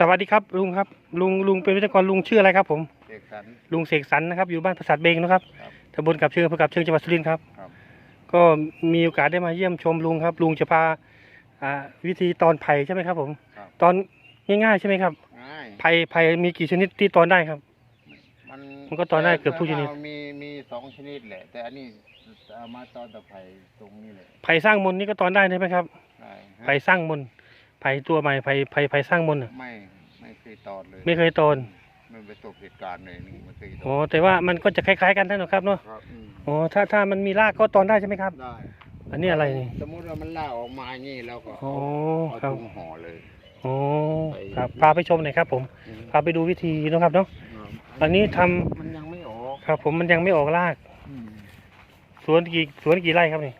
สวัสดีครับลุงครับลุงลุงเป็นวิทยากรลุงชื่ออะไรครับผมเอกสรรลุงเสกสรรนะครับอยู่บ้านปราสาทเบงนะครับครับตำบลกับเชิงอำเภอกับเชิงจังหวัดสุรินทร์ครับครับ ก็มีโอกาสได้มาเยี่ยมชมลุงครับ ลุงจะพาอ่าวิธีตอนไผ่ใช่ไหมครับผม ครับ ตอนง่ายๆใช่ไหมครับง่าย ไผ่ไผ่มีกี่ชนิดที่ตอนได้ครับ มันมันก็ตอนได้เกือบทุกชนิด มีมีสองชนิดแหละ แต่อันนี้เอามาตอนตะไคร้ตรงนี้เลยไผ่สร้างมนต์นี่ก็ตอนได้ใช่ไหมครับใช่ฮะไผ่สร้างมนต์ ไผ่ตัวใหม่ไผ่ไผ่ไผ่สร้างมนต์น่ะไม่ไม่เคยตอนเลยไม่เคยตอนไม่ประสบเหตุการณ์เลยนี่ไม่เคยตอ๋ออนแต่ว่ามันก็จะคล้าย ๆ กันท่านนะครับเนาะครับอืมอ๋อถ้าถ้ามันมีรากก็ตอนได้ใช่ไหมครับ ได้อันนี้อะไรนี่สมมติว่ามันล่ากออกมาอย่างนี้เราก็อ๋อเอาครับถุงห่อเลยอ๋อครับพาไปชมหน่อยครับ ผมอืมพาไปดูวิธีนะครับเนาะ อันนี้ทำ มันยังไม่ออกครับ ผมมันยังไม่ออกรากอืมสวนกี่สวนกี่ไร่ครับนี่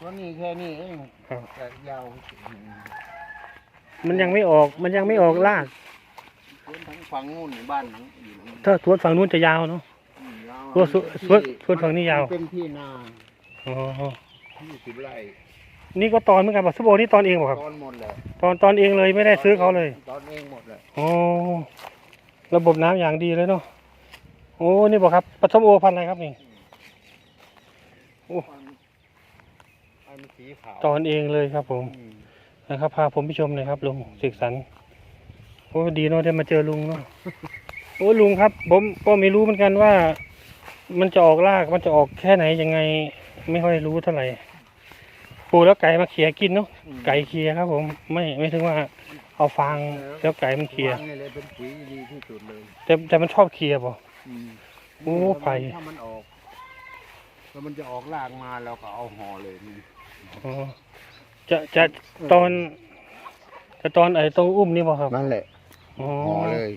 ตัวนี้แค่นี้เองครับ แต่ยาว มันยังไม่ออก มันยังไม่ออกราก สวนทั้งฝั่งนู้นนี่บ้านหลังอยู่ตรงนี้ถ้าสวนฝั่งนู้นจะยาวเนาะ อืมยาวตัวสวนสวนสวนฝั่งนี้ยาวมัเป็นที่นาอ๋อที่สิบไร่นี่ก็ตอนเหมือนกันป่ะซุปโบนี่ตอนเองป่ะครับ ตอนหมดเลยตอนตอนเองเลยไม่ได้ซื้อเขาเลย ตอนเองหมดเลยอ๋อระบบน้ำอย่างดีเลยเนาะโอ้นี่บอกครับปฐมโอพันธุ์อะไรครับนี่ โอ้อันสีขาวตอนเองเลยครับผม อืม นะครับ พาผมไปชมหน่อยครับลุงเสกสรรโอ้ดีเนาะได้มาเจอลุงเนาะโอ้ลุงครับ ผมก็ไม่รู้เหมือนกันว่า มันจะออกรากมันจะออกแค่ไหนยังไง ไม่ค่อยรู้เท่าไหร่ปลูกแล้วไก่มาเขี่ยกินเนาะไก่เขี่ยครับ ผมไม่ไม่ถึงว่าเอาฟางแล้วไก่มันเขี่ยวางนี่เลยเป็นปุ๋ยดีที่สุดเลยแต่แต่มันชอบเขี่ยป่ะอืมโอ้ไผ่ถ้ามันออกแล้วมันจะออกรากมาเราก็เอาห่อเลยนี่อ๋อ จะจะตอน จะตอนไอ้ตรงอุ้มนี่ป่ะครับนั่นแหละอ๋อห่อเลย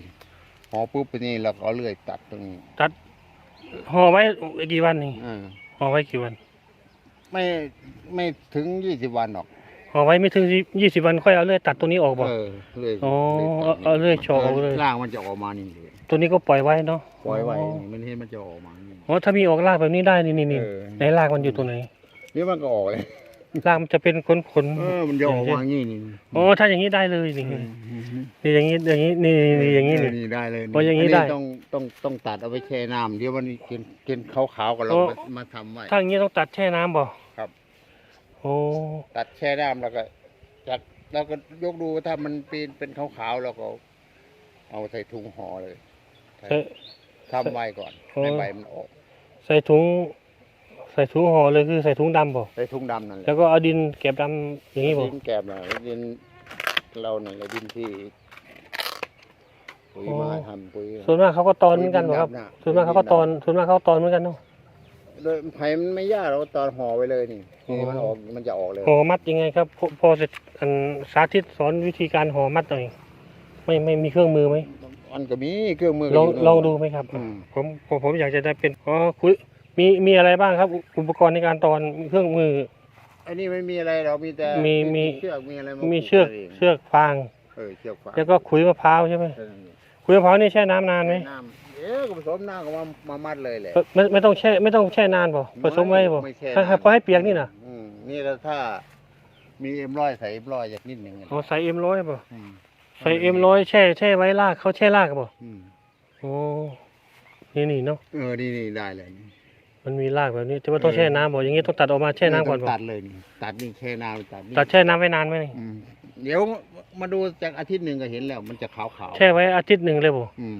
ห่อปุ๊บไปนี่เราก็เอาเลื่อยตัดตรงนี้ตัดห่อไว้กี่วันนี่อ่าห่อไว้กี่วันไม่ไม่ถึงยี่สิบวันหรอกห่อไว้ไม่ถึงยี่สิบวันค่อยเอาเลื่อยตัดตัวนี้ออกบ่เออเลื่อยอ๋อตัดเอาเอาเลื่อยเฉาะออกเลยรากมันจะออกมานี่เลยตัวนี้ก็ปล่อยไว้เนาะปล่อยไว้อ๋อนี่มันเห็นมันจะออกมานี่อ๋อถ้ามีออกรากแบบนี้ได้นี่นี่นี่เออ ในรากมันอยู่ตรงไหน นี่มันก็ออกเลย รากมันจะเป็นขนขนเออมันจะออกมาอย่างนี้นี่อ๋อถ้าอย่างนี้ได้เลยนี่อืมนี่อย่างนี้อย่างนี้นี่นี่นี่อย่างนี้เอนี่อนี่ได้เลยโอ้อย่างนี้ได้ต้องต้องต้องตัดเอาไปแช่น้ำเดี๋ยวมันกินกินขาวๆกับเราโอ้มามาทำไว้ถ้าอย่างนี้ต้องตัดแช่น้ำบ่ครับโอ้ตัดแช่น้ำแล้วก็จัดแล้วก็ยกดูว่าถ้ามันเป็นเป็นขาวๆเราก็ เอาใส่ถุงห่อเลยใส่ทำไว้ก่อนโอ้ให้ใบมันออก ใส่ถุง ใส่ถุงห่อเลยคือใส่ถุงดำบ่ใส่ถุงดำนั่นแหละแล้วก็เอาดินเก็บดำอย่างนี้บ่ดินแกบน่ะดินเราเนี่ยแหละดินที่ปุ๋ยมาทำปุ๋ยส่วนมากเขาก็ตอนเหมือนกันบ่ครับดิดำน่ะส่วนมากเขาก็ตอนส่วนมากเขาก็ตอนเหมือนกันเนาะโดยไผ่มันไม่ยากเราตอนห่อไว้เลยนี่อ๋อนี่มันออกมันจะออกเลย ห่อมัดยังไงครับพอพอจะอันสาธิตสอนวิธีการห่อมัดหน่อยไม่ไม่มีเครื่องมือไหมมันก็มีเครื่องมือลองก็ยู่ ลองดูไหมครับ อืม ผมผมผมอยากจะได้เป็นอ๋อคุย มีมีอะไรบ้างครับอุอุปกรณ์ในการตอนเครื่องมือ อันนี้ไม่มีอะไรเรามีแต่มีมี เชือกมีอะไรามีผูเชือกไว้งเชือกฟางเออเชือกฟางแล้วก็ขุยมะพร้าวใช่ไหมเออขุยมะพร้าวนี่แช่น้ำนานไหมน้ำเอ๊ะก็ผสมน้ำก็มามามัดเลยแหละ ไม่ไม่ต้องแช่ไม่ต้องแช่นานป่ะผสมไว้ป่ะไม่แช่ให้ให้นานพอให้เปียกนี่นะอืมนี่ก็ถ้ามีเอ็มร้อยใส่เอ็มร้อยจากนิดหนึ่งอะอ๋อใส่เอ็มร้อยป่ะอืมใส่เอ็มร้อยแช่แช่ไว้ลากเขาแช่ลากป่ะอืมโอ้นี่นี่เนาะเออนี่นี่ได้เลย มันมีรากแบบนี้แต่ว่าต้องแช่น้ำบอกอย่างนี้ต้องตัดออกมาแช่น้ำก่อนต้บงอกตัดเลยนี่ตัดนี่แช่น้ำตัดนี่ตัดแช่น้ำไว้นานไหมนี่อืมเดี๋ยวมาดูจากอาทิตย์หนึ่งก็เห็นแล้ว มันจะขาวขาวๆแช่ไว้อาทิตย์หนึ่งเลยบอกอืม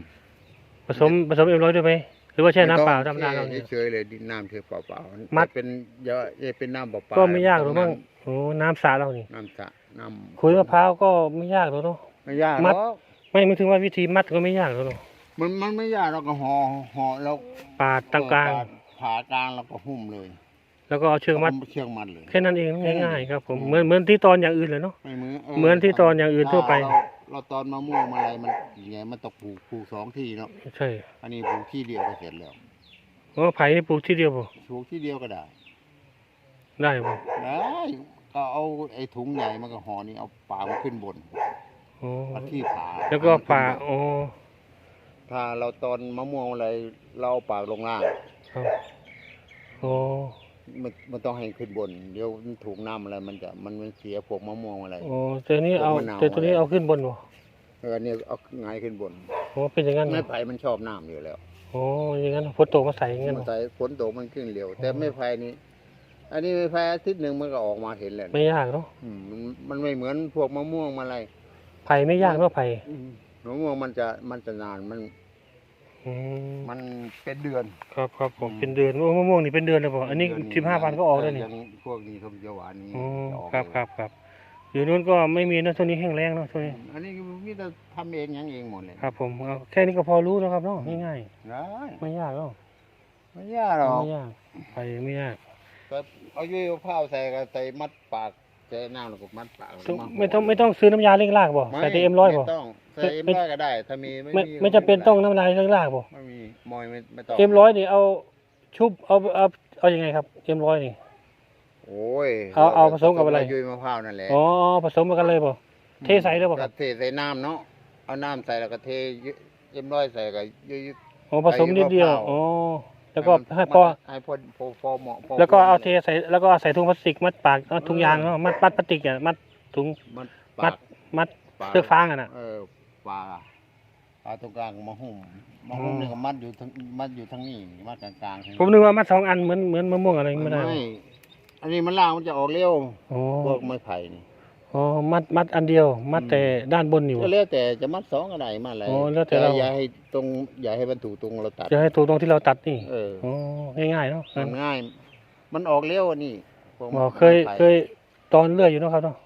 ผสมผสมเอ็มร้อยด้วยไหมหรือว่าแช่น้ำเปล่าธรรมดาเราแช่เนี่ย เฉยๆเลยดินน้ำเฉยเปล่าๆมัดแต่เป็นเยอะจะเป็นน้ำเปล่าๆก็ไม่ยากหรอกมั้งโอ้น้ำสระเรานี่น้ำสระน้ำขุยมะพร้าวก็ไม่ยากหรอกเนาะ ไม่ยากมัหรดอกไม่ไม่ถึงว่าวิธีมัดก็ไม่ยากหรอกเนาะมันมันไม่ยากเราก็ห่อห่อแล้วปาดตรงกลางเออ ผ่ากลางแล้วก็หุ้มเลยแล้วก็เอาเชือกมัดเชือกมัดเลยแค่นั้นเองง่ายๆครับผมเหมือนเหมือนที่ตอนอย่างอื่นเลยเนาะไม่เหมือนเหมือนที่ตอนอย่างอื่นทั่วไป เราเราตอนมะม่วงมาอะไรมันอย่างไงมันต้องปลูกปลูกสองที่เนาะใช่ อันนี้ปลูกที่เดียวก็เสร็จแล้วโอ้ไผ่นี่ปลูกที่เดียวบ่ปลูกที่เดียวก็ได้ ได้บ่ได้ก็เอาไอ้ถุงใหญ่มันก็ห่อนี่เอาปากมันขึ้นบนโอ้เอาที่ผ่าแล้วก็ป่าขึ้นบนโอ้ถ้าเราตอนมะม่วงอะไรเราเอาปากลงล่าง ครับโอ้มันมันต้องให้ขึ้นบนเดี๋ยวมันถูกน้ำอะไรมันจะมันมันเสียพวกมะม่วงอะไร โอ้ตัวนี้เอาพวกมะนาว แต่ตัวนี้เอาขึ้นบนบ่เออเนี่ยเอาไงายขึ้นบนโอ้เป็นอย่างนั้นเหรไม้อไผ่มันชอบน้ำอยู่แล้วโอ้อย่างนั้นฝนตกมาใส่อย่างนั้นเหรมันอใส่ฝนตกมันขึ้นเร็ว แต่ไม้ไผ่นี่อันนี้ไม้ไผ่อาทิตย์หนึ่งมันก็ออกมาเห็นแล้วไม่ยากเนาะอืมมันมันไม่เหมือนพวกมะม่วงมาอะไรไผ่ไม่ยากเนาะไผ่มะม่วงมันจะมันจะนานมัน อืมมันเป็นเดือน ครับครับผมเป็นเดือนโอ้มะม่วงนี่เป็นเดือนเลยบ่อันนี้เดืสิบห้าพันก็ออกแล้วนี่ย่างพวกนี้ทมเขียวหวานนี่อ๋อจะออกครับเลยครับครับอยู่นู้นก็ไม่มีนะช่วงนี้แห้งแล้งเนาะช่วงนี้อันนี้มีแต่ทำเองหยังเองหมดเลยครับผมเอาแค่นี้ก็พอรู้แล้วครับเนาะง่ายได้ๆไม่ยากเนาะไม่ยากหรอกไม่ยากไผ่ไม่ยากแต่เอายุ้ยเอาผ้าใส่ก็ใส่มัดปาก ใส่น้ำแล้วก็มัดปากต้องาห่ไม่ต้องไม่ต้องซื้อน้ำยาเร่งรากบ่ใส่แต่เอ็มร้อยบ่ไม่ต้องใส่เอ็มไม่ร้อยก็ได้ ถ้ามีไม่มีไม่จำเป็นต้องน้ำยาเร่งรากบ่ไม่มีมอยไม่ไม่ต้องเอ็มร้อยนี่เอาชุบเอาเอาเอายังไงครับเอ็มร้อยนี่โอ้ยเอาเอาผสมกับอะไรยุ้ยมะพร้าวนั่นแหละอ๋อผสมกันเลยบ่เทใส่เลยบ่ครับก็เทใส่น้ำเนาะเอาน้ำใส่แล้วก็เทเอ็มร้อยใส่ก็ยุ้ยอ๋อผสมนิดเดียวใส่มะพร้าวอ๋อ แล้วก็ให้พอให้พอพอพอเหมาะพอแล้วก็เอาควรเทใส่แล้วก็เอาใส่ถุงพลาสติกมัดปากเอาถุงยางเนาะมัดมัดพลาสติกอะมัดถุงมัดมัปาดกมัดปากเชือกฟางอะน่ะเออปลาปลาตรงกลางมาหุ้มมาหุ้มอ๋อนี่ก็มัดอยู่ทั้งมัดอยู่ทั้งนี้มัดกลางๆทั้งผมนึกว่ามัดสองอันเหมือนเหมือนมะม่วงอะไรไม่ได้อันนี้มันล่างมันจะออกเร็วอ๋อพวกไม้ไผ่นี่ อ๋อมัดมัดอันเดียว มัดแต่ด้านบนอยู่ก็แล้วแต่จะมัดสองอะไรมาอะไรอ๋อแล้วแต่เรา อย่าให้ตรงอย่าให้บรรทุตรงเราตัดจะให้ตัวตรงที่เราตัดนี่เอออ๋อง่ายๆเนาะมันง่าย มันออกเร็วอันนี่พวกอ๋อไม้เคยไผ่เคยตอนเลื่อยอยู่เนาะครับเนาะ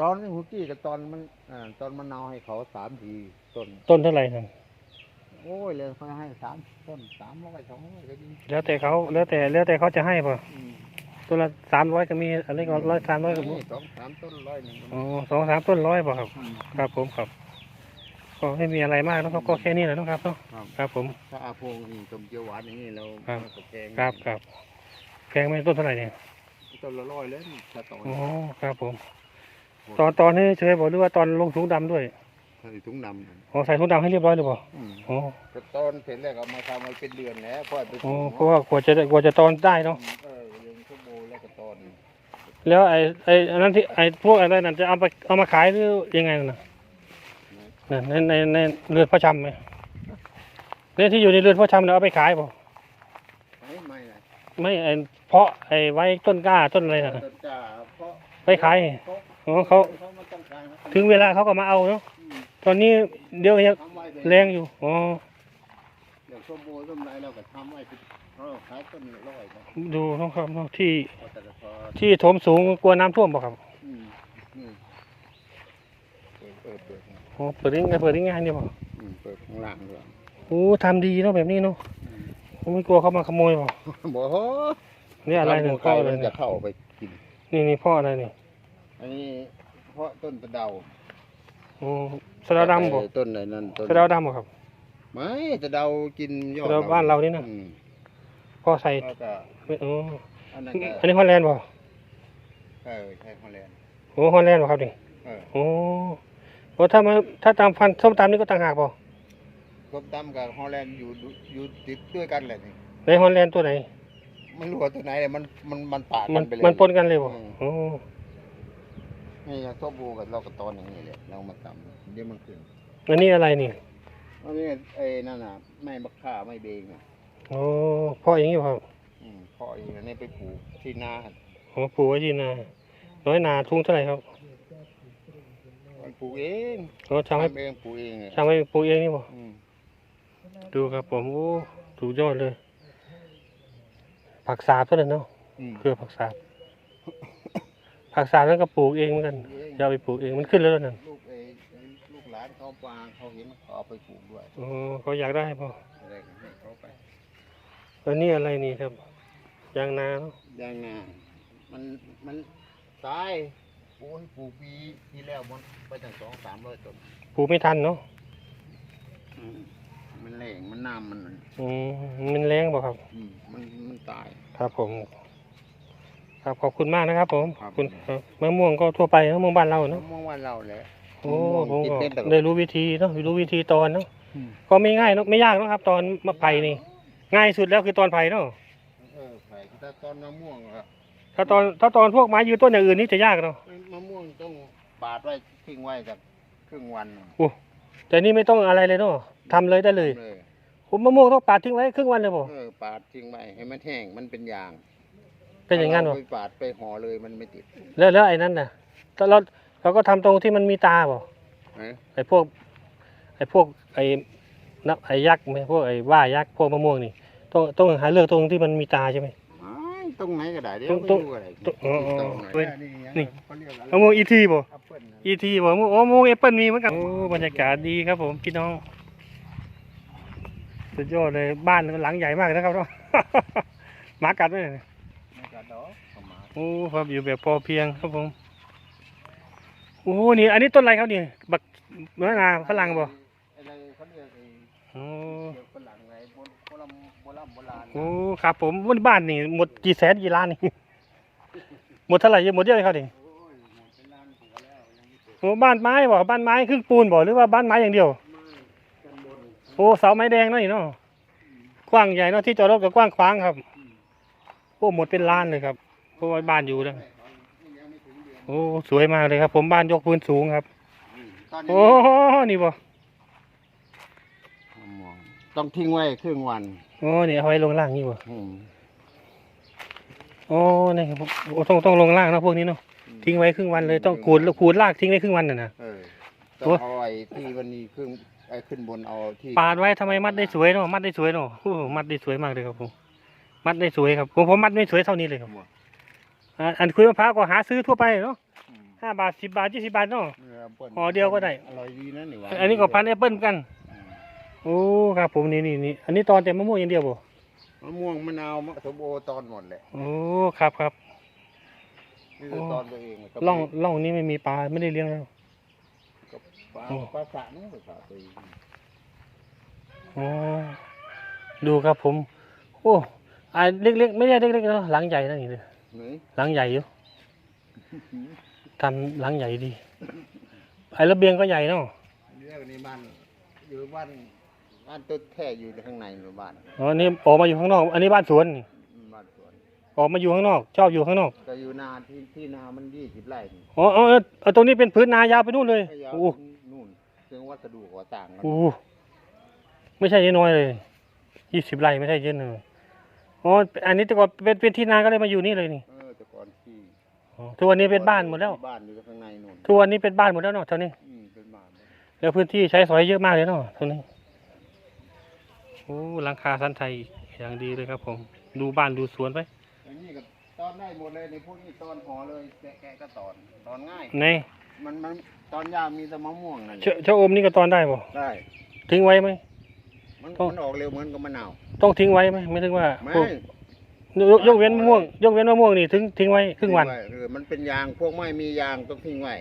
ตอนฮุกกี้กับตอนมันอ่าตอนมะนาวให้เขาสามทีต้น ต้นเท่าไหร่นั่นโอ้ยเลยเขาให้สามต้นสามร้อยสองร้อยก็ดีแล้วแต่เขาแล้วแต่แล้วแต่เขาจะให้ป่ะอืม ตัวละสามร้อยก็มีอะไรก็ร้อยสามร้อยก็มีสองสามต้นร้อยหนึ่งอ๋อสองสามต้นร้อยป่ะครับอืมครับผมครับ ก็ไม่มีอะไรมากนะครับก็แค่นี้แหละเนาะครับเนาะครับครับผมถ้าอาโพงนี่ต้มเจียวหวานอย่างนี้เราครับเราก็แกงครับครับแกงไม่ต้นเท่าไหร่เนี่ยต้นละร้อยเลยนี่ถ้าตอนอ๋อครับผม ตอนตอนนี้เฉยบอกหรือว่าตอนลงถุงดำด้วยใส่ถุงดำนั่นอ๋อใส่ถุงดำให้เรียบร้อยเลยป่ะอืมอ๋อก็ตอนเสร็จแล้วก็เอามาทำมาเป็นเดือนแล้วพอไปอ๋อถุงเพราะว่ากว่าจะได้กว่าจะตอนได้เนาะ เออยังชั่วโมงแล้วก็ตอน แล้วไอ้ไอ้อันนั้นที่ไอ้พวกอะไรนั่นจะเอาไปเอามาขายหรือยังไงน่ะน่ะในในในเรือนพ่อชำไหมเนี่ยที่อยู่ในเรือนพ่อชำเนี่ยเอาไปขายป่ะไม่ไม่นะไม่ไอ้เพาะไอ้ไว้ต้นกล้าต้นอะไรน่ะ ต้นจ้าเพราะไปขาย เพราะอ๋อเขาเขามาต้องการนะถึงเวลาเขาก็มาเอาเนาะอืมตอนนี้เดี๋ยวยังทำไว้เลย แรงอยู่อ๋อ เดี๋ยวส้มโอส้มไรเราก็ทำไว้เป็นเราขายต้นละร้อยนะดูเนาะครับเนาะที่พอแต่ละพอที่โถมสูงกลัวน้ำท่วมป่ะครับอืมอืมเปิดเปิดเปิดอ๋อเปิดได้ไงเปิดได้ง่ายเนี่ยป่ะอืมเปิดข้างล่างด้วยโอ้ทำดีเนาะแบบนี้เนาะผมไม่กลัวเขามาขโมยป่ะบอกโหนี่อะไรเนี่ยไก่พ่ออะไรมันเนี่จะยเข้าไปกิน นี่นี่พ่ออะไรเนี่ยอันนี้เพราะต้นตะเดาโอ้สะเดาดำป่ะต้นไหนนั่นต้นสะเดาดำป่ะครับ ไม่ตะเดากินยอดสะเดาบ้านเรานี่นะอืมพ่อใส่แล้วก็โอ้อันนั้นก็อันนี้ฮอลแลนด์ป่ะเออใช่ฮอลแลนด์โอ้ฮอลแลนด์ป่ะครับนี่เออโอ้โอ้ถ้ามาถ้าตามพันธุ์ส้มตำนี่ก็ต่างหากป่ะกบดำกับฮอลแลนด์อยู่อยู่ติดด้วยกันเลยนี่ในฮอลแลนด์ตัวไหน ไม่รู้ว่าตัวไหนเลยมันมันมันปาดมักันนไปเลย มันปนกันเลยป่ะอืม โอ้นี่อย่างตัวบูกับเราก็ตอนอย่างนี้เลยเรามาตำเดี๋ยวมันขึ้นอันนี้อะไรนี่ อันนี้ไอ้นั่นน่ะไม่บักข่าไม่เบงอะโอ้พ่ออย่างนี้ป่ะครับอืมพ่อเองอันนี้ไปปลูกที่นาโอ้ปลูกไว้ที่นาน้อยนาทุ่งเท่าไหร่ครับมันปลูกเองโอ้ทำให้ทำเองปลูกเองเนี่ยทำให้ปลูกเองนี่ป่ะอืมดูครับผมโอ้ถูกยอดเลย ผักสาบเท่านั้นเนาะอืมเครือผักสาบ ผักสาบนั้นก็ปลูกเองเหมือนกันปลูกเองจะเอาไปปลูกเองมันขึ้นแล้วนั่นลูกเองลูกหลานเขาปางเขาเห็นเขาเอาไปปลูกด้วยอ๋อเขาอยากได้ป่ะอะไรก็ให้เขาไปแล้วนี่อะไรนี่ครับยางนาเนาะยางนามันมันตายโอ้ยปลูกปีที่แล้วมันไปตั้งสองสามร้อยต้นปลูกไม่ทันเนาะอืมมันแรงมันน้ำมันอืมมันแรงป่ะครับ อืมมันมันตาย ครับผม ครับขอบคุณมากนะครับผมครับขอบคุณครับมะม่วงก็ทั่วไปมะม่วงบ้านเราเนาะมองว่าเราแหละ โอ้มะม่วงผมกินก็เป็นแต่ได้รู้วิธีเนาะรู้วิธีตอนเนาะอืมก็ไม่ง่ายเนาะไม่ยากเนาะครับ ตอนมะไผ่นี่ ง่ายสุดแล้วคือตอนไผ่เนาะเออไผ่ถ้าตอนมะม่วงอะถ้าตอนถ้าตอนพวกไม้ยืนต้นอย่างอื่นนี่จะยากเนาะมะม่วงต้องปาดไว้ทิ้งไว้จากครึ่งวันโอ้แต่นี่ไม่ต้องอะไรเลยเนาะทำเลยได้เลยเลยผมมะม่วงต้องปาดทิ้งไว้ครึ่งวันเลยบ่เออปาดทิ้งไว้ให้มันแห้งมันเป็นยาง เป็นอย่างนั้นเรบ่ไปปาดไปห่อเลยมันไม่ติด แล้วแล้วไอ้นั่นน่ะแต่เรา เราก็ทำตรงที่มันมีตาบ่นะไอ้พวกไอ้พวกไอ้นับไอ้ยักษ์ไหมพวกไอ้ว่ายักษ์พวกมะม่วงนี่ต้องต้องหาเลือกตรงที่มันมีตาใช่ไหม อ้ายตรงไหนก็ได้เดี๋ยวตรงไม่รู้อะไรตรงอ๋ออ๋อตรงไหนเว้ยนี่ไงนี่ เขาเรียกอะไรมะม่วงอีทีบ่ แอปเปิ้ลนะอีทีบ่มะม่วงโอ้มะม่วงแอปเปิลมีเหมือนกันโอ้บรรยากาศดีครับผมพี่น้องสุดยอดเลยบ้านหลังใหญ่มากนะครับเนาะ หมากัดไหมเนี่ยไม่กัดดอกเอามาโอ้ครับอยู่แบบพอเพียงครับผม โอ้นี่ อันนี้ต้นอะไรครับนี่บักมะนาวฝรั่งบ่อะไรเขาเรียกไอ้โอ้เกี่ยวกับหลังไงโบราณโบราณโบราณโอ้ครับผมวันบ้านนี่หมดกี่แสนกี่ล้านนี่หมดเท่าไหร่หมดเยอะเลยครับนี่โอ้ยหมดเป็นล้านหัวแล้วยังไม่เสร็จโอ้บ้านไม้บ่บ้านไม้ครึ่งปูนบ่หรือว่าบ้านไม้อย่างเดียวไม่กันบนโอ้เสาไม้แดงเนาะนี่เนาะกว้างใหญ่เนาะที่จอดรถก็กว้างขวางครับโอ้หมดเป็นล้านเลยครับเพราะว่าบ้านอยู่แล้วยังไม่ถึงเดื อนโอ้สวยมากเลยครับ ผมบ้านยกพื้นสูงครับอืมตอนโอ้นี้นี่บ่ต้องทิ้งไว้ครึ่งวันโอ้นี่เอาไว้ลงล่างนี่บ่อืมโอ้นี่ครับโอ้ต้องต้องลงล่างเนาะพวกนี้เนาะทิ้งไว้ครึ่งวันเลยต้องขูดขูดรากทิ้งไว้ครึ่งวันน่ะนะ เออโอ้ต้องเอาไอ้ที่วันนี้ครึ่งไอ้ขึ้นบนเอาที่ปาดไว้ทำไมมัดได้สวยเนาะมัดได้สวยเนาะโอ้มัดได้สวยมากเลยครับผม มัดได้สวยครับผมผมมัดไม่สวยเท่านี้เลยครับ อ่าอันคุยมะพร้าวก็หาซื้อทั่วไปเนาะอืมห้าบาทสิบบาทยี่สิบบาทเนาะเนื้อปิ้ลห่อเดียวก็ได้ อร่อยดีนะนี่หวาอันนี้ก็พันธุ์แอปเปิ้ลกันอืมโอ้ครับผมนี่นี่นี่อันนี้ตอนแต่มะม่วงอย่างเดียวบ่มะม่วงมะนาวมะส้มโอตอนหมดแหละโอ้ครับครับนี่คือโอ้ตอนตัวเองกับล่องล่องนี้ไม่มีปลาไม่ได้เลี้ยงแล้ว กับปลาโอ้ ปลาสระนี่ปลาสระตัวเองโอ้ดูครับผม โอ้อ่าเล็กๆไม่ได้เล็กๆเนาะหลังใหญ่นะนี่เลยนี่ หลังใหญ่อยู่ทำหลังใหญ่ดีไอ้ระเบียงก็ใหญ่เนาะเรียกนี่บ้านอยู่บ้านบ้านต้นแค่อยู่ข้างในหรือบ้านอ๋อนี่ออกมาอยู่ข้างนอก อันนี้บ้านสวนนี่บ้านสวนออกมาอยู่ข้างนอก ชอบอยู่ข้างนอกก็อยู่นาที่ที่นามันยี่สิบไร่นี่อ๋อเอาเอาเอาตรงนี้เป็นพื้นนายาวไปนู่นเลยพยายามโอ้นู่นเครื่องวัสดุก่อสร้างกันโหไม่ใช่น้อยเลยยี่สิบไร่ไม่ใช่เยอะเลย อ๋ออันนี้แต่ก่อนเป็นเป็นที่นาก็เลยมาอยู่นี่เลยนี่เออแต่ก่อนที่อ๋อทุกวันนี้เป็นบ้านหมดแล้ว บ้านอยู่ข้างในนู่นทุกวันนี้เป็นบ้านหมดแล้วเนาะเท่านี้ อืมเป็นบ้านแล้วพื้นที่ใช้สอยเยอะมากเลยเนาะตรงนี้โอ้หลังคาสันไทยอย่างดีเลยครับผม ดูบ้านดูสวนไปอันนี้ก็ตอนได้หมดเลยในพวกนี้ตอนห่อเลยแกะแกะก็ตอนตอนง่ายในมันมันตอนยามมีแต่มะม่วงนั่นแหเชละชะอมนี่ก็ตอนได้บ่ได้ ทิ้งไว้ไหม มันต้อง มันออกเร็วเหมือนกับมะนาว ต้องทิ้งไว้ไหมไม่ถึงว่าไม่พวกยกยกเว้นมะม่วง ยกเว้นมะม่วงนี่ทิ้งทิ้งไว้ครึ่งวันทิ้ไเออมันเป็นยางพวกไม่มียางต้องทิ้งไว้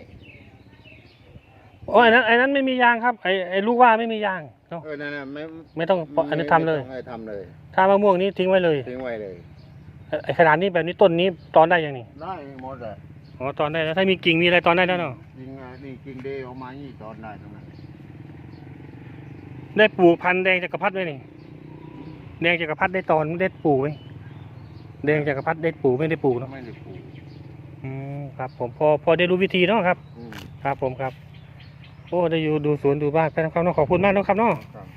อ๋อไอ้นั้นไอ้นั้นไม่มียางครับไอ้ไอ้ลูกว่าไม่มียางเนาะเออนั่นน่ะไม่ไม่ต้องอันนี้ทำเลย ไม่ต้องให้ทำเลย ถ้ามะม่วงนี้ทิ้งไว้เลยทิ้งไว้เลยไอ้ไอ้ขนาดนี้แบบนี้ต้นนี้ตอนได้ยังนี่ได้หมดเลยอ๋อตอนได้แล้วถ้ามีกิ่งมีอะไรตอนได้แล้วเนาะจริงอะนี่กิ่งเดย์ออกมานี่ตอนได้ทั้งนั้น ได้ปลูกพันธุ์แดงจักรพรรดิไว้นี่แดงจักรพรรดิได้ตอนได้ปลูกไหมแดงจักรพรรดิได้ปลูกไม่ได้ปลูกเนาะไม่ได้ปลูกอืมครับ ผมพอพอได้รู้วิธีเนาะครับ อืมครับผมครับ โอ้ได้อยู่ดูสวนดูบ้านไปนะครับเนาะขอบคุณมากเนาะครับเนาะ ครับ